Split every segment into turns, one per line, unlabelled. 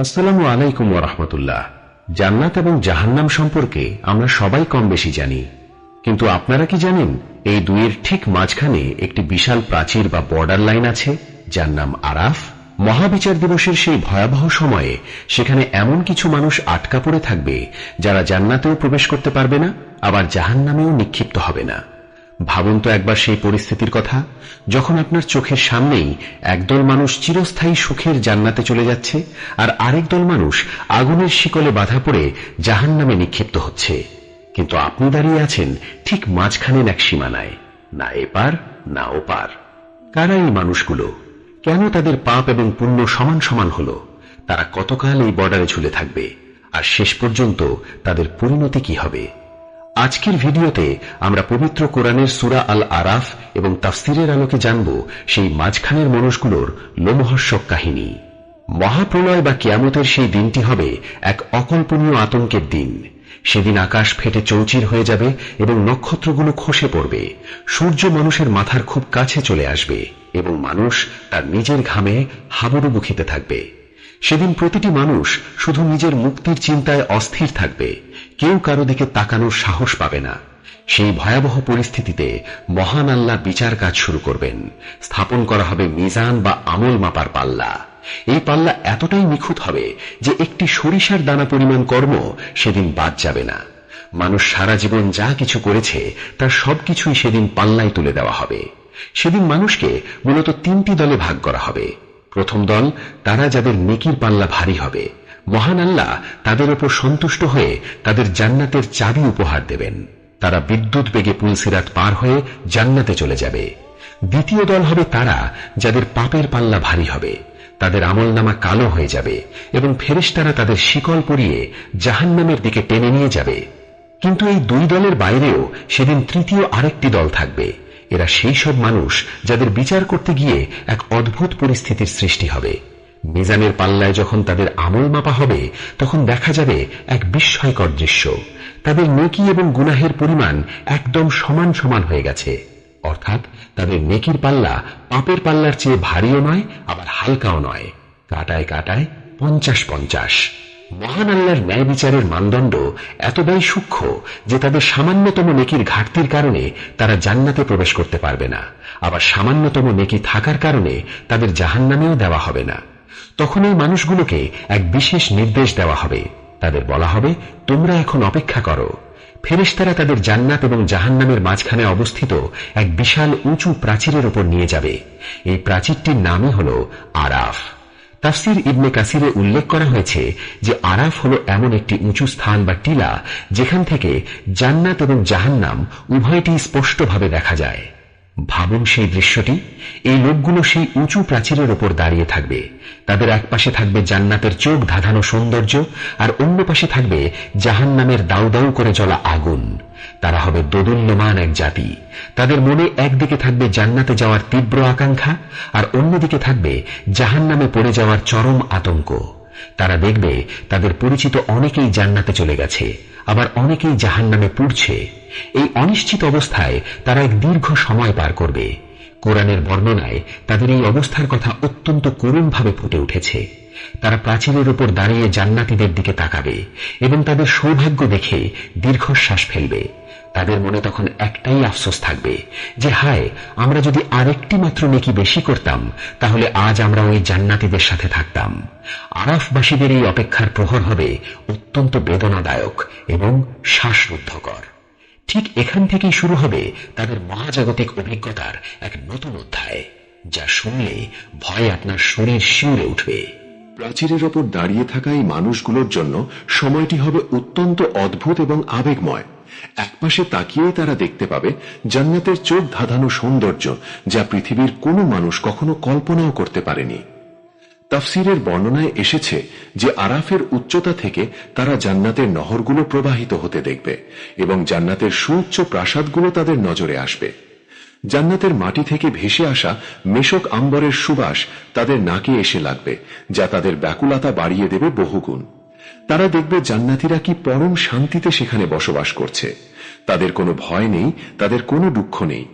আসসালামু আলাইকুম ওরহমতুল্লাহ জান্নাত এবং জাহান্নাম সম্পর্কে আমরা সবাই কম বেশি জানি। কিন্তু আপনারা কি জানেন, এই দুইয়ের ঠিক মাঝখানে একটি বিশাল প্রাচীর বা বর্ডার লাইন আছে, যার নাম আরাফ? মহাবিচার দিবসের সেই ভয়াবহ সময়ে সেখানে এমন কিছু মানুষ আটকা পড়ে থাকবে, যারা জান্নাতেও প্রবেশ করতে পারবে না, আবার জাহান্নামেও নিক্ষিপ্ত হবে না। ভাবুন তো একবার সেই পরিস্থিতির কথা, যখন আপনার চোখের সামনেই একদল মানুষ চিরস্থায়ী সুখের জান্নাতে চলে যাচ্ছে আর আরেক দল মানুষ আগুনের শিকলে বাধা পড়ে জাহান নামে নিক্ষিপ্ত হচ্ছে। কিন্তু আপনি দাঁড়িয়ে আছেন ঠিক মাঝখানে এক সীমানায়, না এপার, না ওপার। কারা এই মানুষগুলো? কেন তাদের পাপ এবং পুণ্য সমান সমান হল? তারা কতকাল এই বর্ডারে ঝুলে থাকবে? আর শেষ পর্যন্ত তাদের পরিণতি কি হবে? আজকের ভিডিওতে আমরা পবিত্র কোরআনের সুরা আল আরাফ এবং তাফসিরের আলোকে জানব সেই মাঝখানের মানুষগুলোর লোমহর্ষক কাহিনী। মহাপ্রলয় বা কিয়ামতের সেই দিনটি হবে এক অকল্পনীয় আতঙ্কের দিন। সেদিন আকাশ ফেটে চৌচির হয়ে যাবে এবং নক্ষত্রগুলো খসে পড়বে। সূর্য মানুষের মাথার খুব কাছে চলে আসবে এবং মানুষ তার নিজের ঘামে হাবুডুবু খেতে থাকবে। সেদিন প্রতিটি মানুষ শুধু নিজের মুক্তির চিন্তায় অস্থির থাকবে। কেউ কারও দিকে তাকানোর সাহস পাবে না। সেই ভয়াবহ পরিস্থিতিতে মহান আল্লাহ বিচার কাজ শুরু করবেন। স্থাপন করা হবে মিজান বা আমল মাপার পাল্লা। এই পাল্লা এতটাই নিখুঁত হবে যে একটি সরিষার দানা পরিমাণ কর্ম সেদিন বাদ যাবে না। মানুষ সারা জীবন যা কিছু করেছে, তার সবকিছুই সেদিন পাল্লায় তুলে দেওয়া হবে। সেদিন মানুষকে মূলত তিনটি দলে ভাগ করা হবে। প্রথম দল, তারা যাদের নেকির পাল্লা ভারী হবে। মহান আল্লাহ তাদের ওপর সন্তুষ্ট হয়ে তাদের জান্নাতের চাবি উপহার দেবেন। তারা বিদ্যুৎ বেগে পুলসিরাত পার হয়ে জান্নাতে চলে যাবে। দ্বিতীয় দল হবে তারা, যাদের পাপের পাল্লা ভারী হবে। তাদের আমল নামা কালো হয়ে যাবে এবং ফেরেশতারা তাদের শিকল পরিয়ে জাহান্নামের দিকে টেনে নিয়ে যাবে। কিন্তু এই দুই দলের বাইরেও সেদিন তৃতীয় আরেকটি দল থাকবে। এরা সেই সব মানুষ যাদের বিচার করতে গিয়ে এক অদ্ভুত পরিস্থিতির সৃষ্টি হবে। মিজানের পাল্লায় যখন তাদের আমল মাপা হবে, তখন দেখা যাবে এক বিস্ময়কর দৃশ্য। তাদের নেকি এবং গুনাহের পরিমাণ একদম সমান সমান হয়ে গেছে। অর্থাৎ তাদের নেকির পাল্লা পাপের পাল্লার চেয়ে ভারীও নয়, আবার হালকাও নয়। কাটায় কাটায় পঞ্চাশ পঞ্চাশ। মহান আল্লাহর ন্যায় বিচারের মানদণ্ড এতটাই সূক্ষ্ম যে তাদের সামান্যতম নেকির ঘাটতির কারণে তারা জান্নাতে প্রবেশ করতে পারবে না। আবার সামান্যতম নেকি থাকার কারণে তাদের জাহান্নামেও দেওয়া হবে না। তখন এই মানুষগুলোকে এক বিশেষ নির্দেশ দেওয়া হবে। তাদের বলা হবে, তোমরা এখন অপেক্ষা করো। ফেরেশতারা তাদের জান্নাত এবং জাহান্নামের মাঝখানে অবস্থিত এক বিশাল উঁচু প্রাচীরের ওপর নিয়ে যাবে। এই প্রাচীরটির নামই হল আরাফ। তাফসির ইবনে কাসিরে উল্লেখ করা হয়েছে যে আরাফ হল এমন একটি উঁচু স্থান বা টিলা যেখান থেকে জান্নাত এবং জাহান্নাম উভয়টি স্পষ্টভাবে দেখা যায়। ভাবুন সেই দৃশ্যটি। এই লোকগুলো সেই উঁচু প্রাচীরের ওপর দাঁড়িয়ে থাকবে। তাদের এক পাশে থাকবে জান্নাতের চোখ ধাঁধানো সৌন্দর্য আর অন্য পাশে থাকবে জাহান নামের দাউ দাউ করে জ্বলা আগুন। তারা হবে দোদুল্যমান এক জাতি। তাদের মনে একদিকে থাকবে জান্নাতে যাওয়ার তীব্র আকাঙ্ক্ষা আর অন্যদিকে থাকবে জাহান নামে পড়ে যাওয়ার চরম আতঙ্ক। তারা দেখবে তাদের পরিচিত অনেকেই জান্নাতে চলে গেছে, আবার অনেকেই জাহান নামে পুড়ছে। এই অনিশ্চিত অবস্থায় তারা এক দীর্ঘ সময় পার করবে। কোরআনের বর্ণনায় তাদের এই অবস্থার কথা অত্যন্ত করুণভাবে ফুটে উঠেছে। তারা প্রাচীরের উপর দাঁড়িয়ে জান্নাতিদের দিকে তাকাবে এবং তাদের সৌভাগ্য দেখে দীর্ঘশ্বাস ফেলবে। তাদের মনে তখন একটাই আফসোস থাকবে যে, হায়, আমরা যদি আরেকটি মাত্র নেকি বেশি করতাম, তাহলে আজ আমরা ওই জান্নাতিদের সাথে থাকতাম। আরাফবাসীদের এই অপেক্ষার প্রহর হবে অত্যন্ত বেদনাদায়ক এবং শ্বাসরুদ্ধকর। ঠিক এখান থেকেই শুরু হবে তাদের মহাজাগতিক অভিজ্ঞতার এক নতুন অধ্যায়, যা শুনলে ভয় আপনার শরীর শিউরে উঠবে।
প্রাচীরের ওপর দাঁড়িয়ে থাকা এই মানুষগুলোর জন্য সময়টি হবে অত্যন্ত অদ্ভুত এবং আবেগময়। একপাশে তাকিয়েই তারা দেখতে পাবে জান্নাতের চোখ ধাঁধানো সৌন্দর্য, যা পৃথিবীর কোনো মানুষ কখনো কল্পনাও করতে পারেনি। তাফসিরের বর্ণনায় এসেছে যে আরাফের উচ্চতা থেকে তারা জান্নাতের নহরগুলো প্রবাহিত হতে দেখবে এবং জান্নাতের সুউচ্চ প্রাসাদগুলো তাদের নজরে আসবে। জান্নাতের মাটি থেকে ভেসে আসা মেশক আম্বরের সুবাস তাদের নাকে এসে লাগবে, যা তাদের ব্যাকুলতা বাড়িয়ে দেবে বহুগুণ। তারা দেখবে জান্নাতিরা কি পরম শান্তিতে সেখানে বসবাস করছে। তাদের কোনো ভয় নেই, তাদের কোনো দুঃখ নেই।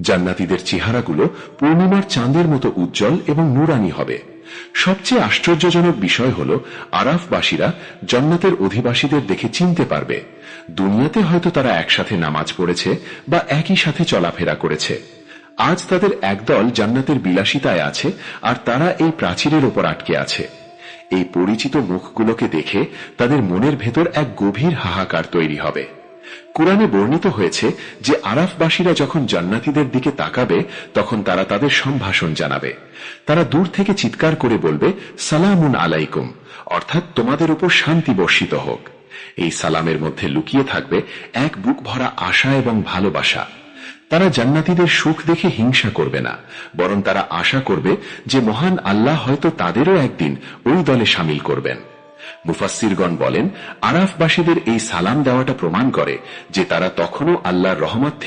জান্নাতিদের চেহারাগুলো পূর্ণিমার চাঁদের মতো উজ্জ্বল এবং নুরানি হবে। সবচেয়ে আশ্চর্যজনক বিষয় হল, আরাফবাসীরা জান্নাতের অধিবাসীদের দেখে চিনতে পারবে। দুনিয়াতে হয়তো তারা একসাথে নামাজ পড়েছে বা একই সাথে চলাফেরা করেছে। আজ তাদের একদল জান্নাতের বিলাসিতায় আছে আর তারা এই প্রাচীরের ওপর আটকে আছে। এই পরিচিত মুখগুলোকে দেখে তাদের মনের ভেতর এক গভীর হাহাকার তৈরি হবে। কোরআনে বর্ণিত হয়েছে যে আরাফবাসীরা যখন জান্নাতীদের দিকে তাকাবে, তখন তারা তাদের সম্ভাষণ জানাবে। তারা দূর থেকে চিৎকার করে বলবে, সালামুন আলাইকুম অর্থাৎ তোমাদের উপর শান্তি বর্ষিত হোক। এই সালামের মধ্যে লুকিয়ে থাকবে এক বুক ভরা আশা এবং ভালোবাসা। তারা জান্নাতীদের সুখ দেখে হিংসা করবে না, বরং তারা আশা করবে যে মহান আল্লাহ হয়তো তাদেরও একদিন ওই দলে সামিল করবেন। মুফাসিরগণ বলেন আরাফবাসীদের এই সালাম দেওয়াটা প্রমাণ করে যে তারা তখনও আল্লাহর রহমত